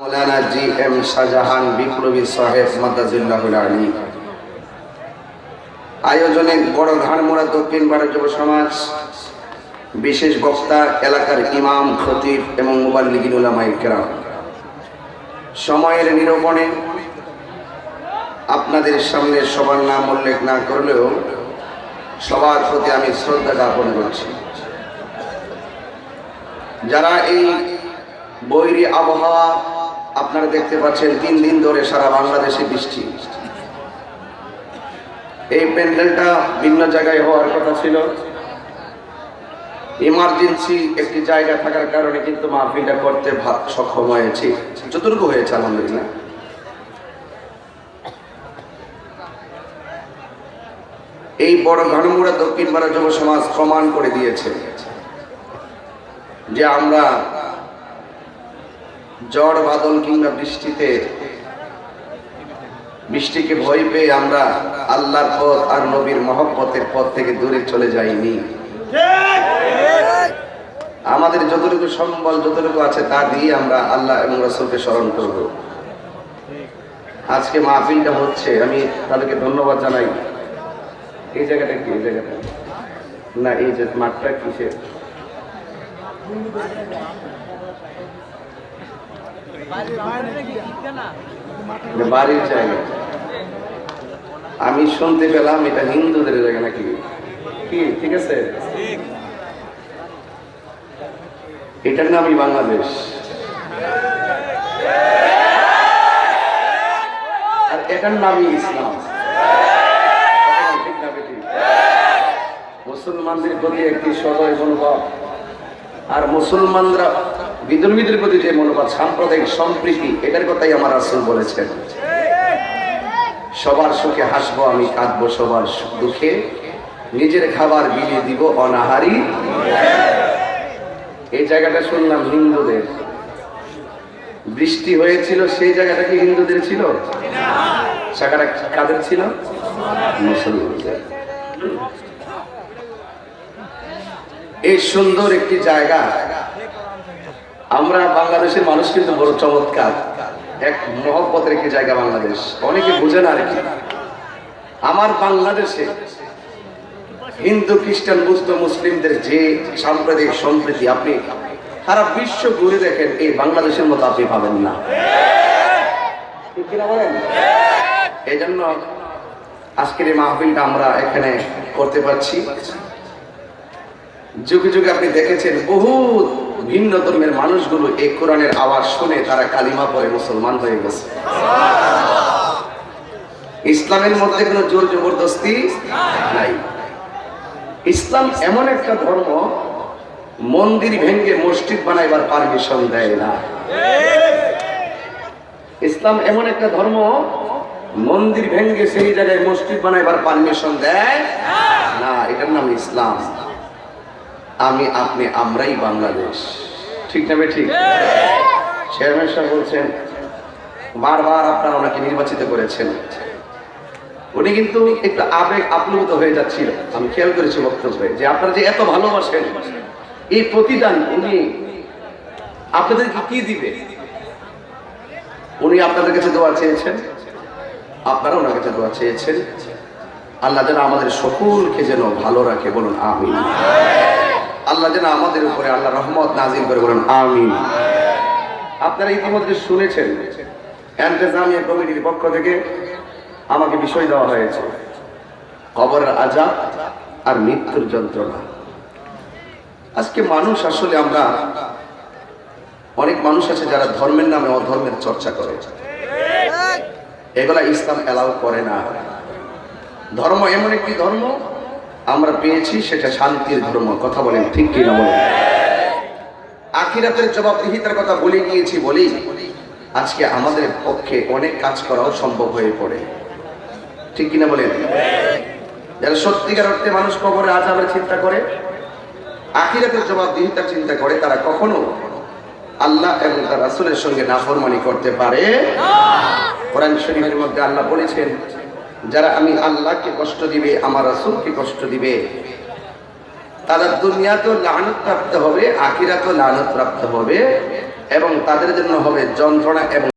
মৌলানা G M Shahjahan বিপ্লবী সাহেব মাদাজিল্লাহুল আলী। আয়োজনে বড় ঘাড়মোড়া দক্ষিণ ভারত যুব সমাজ, বিশেষ বক্তা এলাকার ইমাম, খতিব এবং মুবাল্লিগিন উলামাই কেরাম। সময়ের নিরূপণে আপনাদের সামনে সবার নাম উল্লেখ না করলেও সবার প্রতি আমি শ্রদ্ধা জ্ঞাপন করছি। যারা এই বৈরী আবহাওয়া আপনারা দেখতে পাচ্ছেন তিন দিন ধরে সারা বাংলাদেশে বৃষ্টি। এই প্যান্ডেলটা ভিন্ন জায়গায় হওয়ার কথা ছিল। ইমার্জেন্সি একটি জায়গা থাকার কারণে কিন্তু মাহফিলটা করতে সক্ষম হয়েছি। যতটুকু হয়েছে, আলহামদুলিল্লাহ। এই বড় ঘনমুড়া দক্ষিণ ভারত যুব সমাজ প্রমাণ করে দিয়েছে যে আমরা ঝড়, বাদল কিংবা বৃষ্টিতে বৃষ্টিকে ভয় পেয়ে আমরা আল্লাহর পথ আর নবীর মহব্বতের পথ থেকে দূরে চলে যাইনি। আমাদের যতটুকু সম্বল, যতটুকু আছে তা দিয়ে আমরা আল্লাহ এবং রসুলকে স্মরণ করব। আজকে মাহফিলটা হচ্ছে, আমি তাদেরকে ধন্যবাদ জানাই। এই জায়গাটা কি? এই জায়গাটা? না, এই যে মাঠটা কিসের? বাড়ির জায়গা। আমি শুনতে পেলাম এটা হিন্দুদের জায়গা নাকি? ঠিক আছে? এটার নামই বাংলাদেশ। আর এটার নামই ইসলাম? মুসলমানদের প্রতি একটি সদয় মনোভাব। আর মুসলমানরা বিধর্মীদের প্রতি যে মনোভাব, সাম্প্রদায়িক সম্প্রীতি, এটার কথাই আমার আসল বলেছেন। সবার সুখে হাসবো, আমি কাঁদবো, সবার দুঃখে নিজের খাবার বিলিয়ে দিব অনাহারি এই জায়গাটা শুনলাম হিন্দুদের। বৃষ্টি হয়েছিল, সেই জায়গাটা কি হিন্দুদের ছিল? জায়গাটা কাদের ছিল? মুসলমানদের। এই সুন্দর একটি জায়গা আমরা বাংলাদেশের মানুষ কিন্তু বড় চমৎকার। এক মহব্বতের একটি জায়গা বাংলাদেশ। অনেকে বুঝে না আর কি। আমার বাংলাদেশে হিন্দু, খ্রিস্টান, বুদ্ধ, মুসলিমদের যে সাম্প্রদায়িক সম্প্রীতি, আপনি সারা বিশ্ব ঘুরে দেখেন, এই বাংলাদেশের মতো আপনি পাবেন না। এই জন্য আজকের এই মাহফিলটা আমরা এখানে করতে পারছি। যুগে যুগে আপনি দেখেছেন বহু ভিন্ন ধর্মের মানুষগুলো এই কোরআনের আওয়াজ শুনে তারা কালিমা পরে মুসলমান হয়ে গেছে। ইসলামের মধ্যে কোনো জোর জবরদস্তি নাই। ইসলাম এমন একটা ধর্ম, মন্দির ভেঙ্গে মসজিদ বানাইবার পারমিশন দেয় না। ইসলাম এমন একটা ধর্ম, মন্দির ভেঙ্গে সেই জায়গায় মসজিদ বানাইবার পারমিশন দেয় না। এটার নাম ইসলাম। আমি, আপনি, আমরাই বাংলাদেশ। ঠিক না ঠিক? চেয়ারম্যান সাহেব বলছেন, বারবার আপনারা ওনাকে নির্বাচিত করেছেন। উনি কিন্তু একটু আবেগ আপ্লুত হয়ে যাচ্ছিল। আমি খেয়াল করেছি বক্তব্যে যে আপনারা যে এত ভালোবাসেন, এই প্রতিদান উনি আপনাদেরকে কি দিবে? উনি আপনাদের কাছে দোয়া চেয়েছেন আপনারা ওনার কাছে দোয়া চেয়েছেন। আল্লাহ যেন আমাদের সকলকে যেন ভালো রাখে, বলুন, আমিন। আল্লাহ যেন আমাদের উপরে আল্লাহ রহমত নাজিল করে বলুন, আমিন। আপনারা ইতিমধ্যে শুনেছেন, এন্তেজামিয়া কমিটির পক্ষ থেকে আমাকে বিষয় দেওয়া হয়েছে। কবরের আজাব আর মৃত্যুর যন্ত্রণা। আজকে মানুষ আসলে আমরা, অনেক মানুষ আছে যারা ধর্মের নামে অধর্মের চর্চা করে। এগুলা ইসলাম এলাও করে না। ধর্ম এমন একটি ধর্ম আমরা পেয়েছি সেটা শান্তির ধর্ম। কথা বলেন ঠিক কিনা বলেন? আখিরাতের জবাবদিহিতার কথা বলে গিয়েছি বলেই আজকে আমাদের পক্ষে অনেক কাজ করাও সম্ভব হয়ে পড়ে। ঠিক কিনা বলেন? যারা সত্যিকার অর্থে মানুষ কবরে আজাবের চিন্তা করে, আখিরাতের জবাবদিহিতার চিন্তা করে, তারা কখনো আল্লাহ এবং তার রাসূলের সঙ্গে নাফরমানি করতে পারে কোরআন শরীফের মধ্যে আল্লাহ বলেছেন যারা আমি আল্লাহকে কষ্ট দিবে, আমার রাসূলকে কষ্ট দিবে তারা দুনিয়াতেও লানত প্রাপ্ত হবে, আখিরাতেও লানত প্রাপ্ত হবে, এবং তাদের জন্য হবে যন্ত্রণা এবং